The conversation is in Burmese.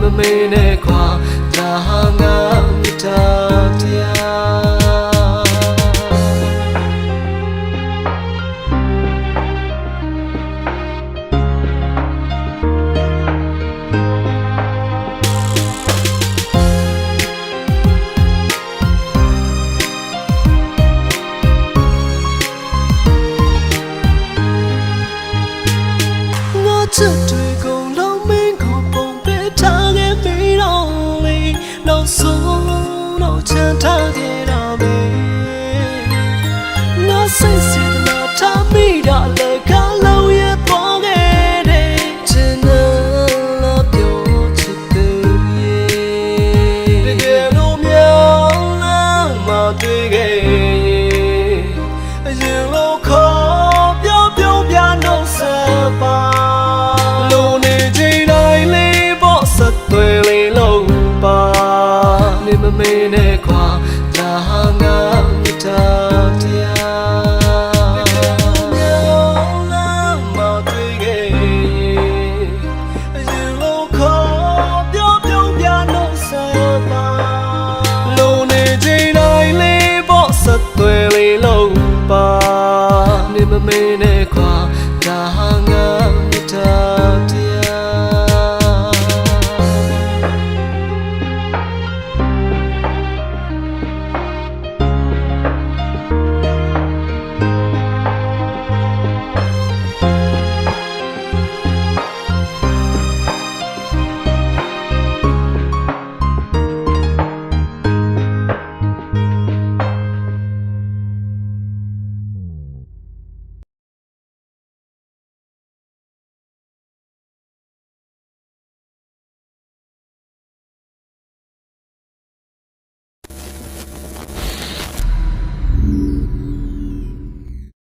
မမေနဲ့ခွာ တွေ့ခဲ့အရင်လိုခေါ်ပြောပြုံးပြနှုတ်ဆက်ပါလုံနေချိန်တိုင်းလေးပေါ့ဆက်သွယ်လေးလုံးပါနေမမေးနဲ့ခွာဒါဟာငါမြတ်တာတရားလုံနေချိန် down